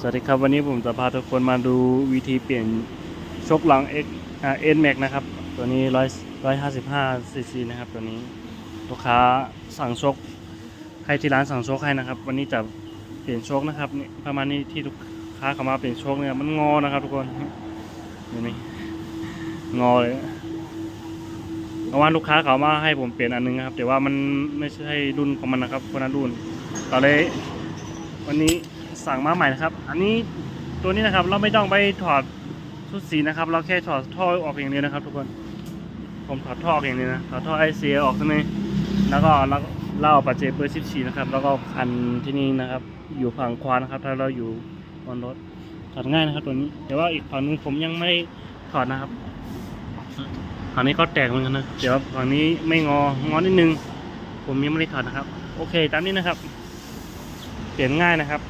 สวัสดีครับวันนี้ผมจะพาทุกคนมาดูวิธีเปลี่ยนชกหลัง X อ่า N Max นะครับ ตัวนี้100 155ซีซีนะครับ ตัวนี้ลูกค้าสั่งชกให้ที่ร้านสั่งชกให้นะครับ วันนี้จะเปลี่ยนชกนะครับนี่ประมาณนี้ที่ลูกค้าเข้ามาเปลี่ยนชกเนี่ยมันงอนะครับ ทุกคนเห็นไหมงอเลยเพราะว่าลูกค้าเขามาให้ผมเปลี่ยนอันนึงครับแต่ว่ามันไม่ใช่รุ่นของมันนะครับคนละรุ่นตอนเลยวันนี้ สั่งมาใหม่นะครับ อันนี้ตัวนี้นะครับเราไม่ต้องไปถอดชุดสีนะครับ เราแค่ถอดท่อออกอย่างเดียวนะครับ ทุกคน ผมถอดท่อออกอย่างเดียวนะ ถอดท่อไอเสียออกใช่ไหมแล้วก็เราเล่าปัจเจกเบอร์สิบสี่นะครับ แล้วก็คันที่นี่นะครับ อยู่ฝั่งขวานะครับ ถ้าเราอยู่บนรถถอดง่ายนะครับ ตัวนี้ แต่ว่าอีกฝั่งนึงผมยังไม่ถอดนะครับฝั่งนี้ก็แตกเหมือนกันนะ แต่ว่าฝั่งนี้ไม่งอ งอนิดนึง ผมยังไม่ได้ถอดนะครับ โอเค ตามนี้นะครับ เปลี่ยนง่ายนะครับ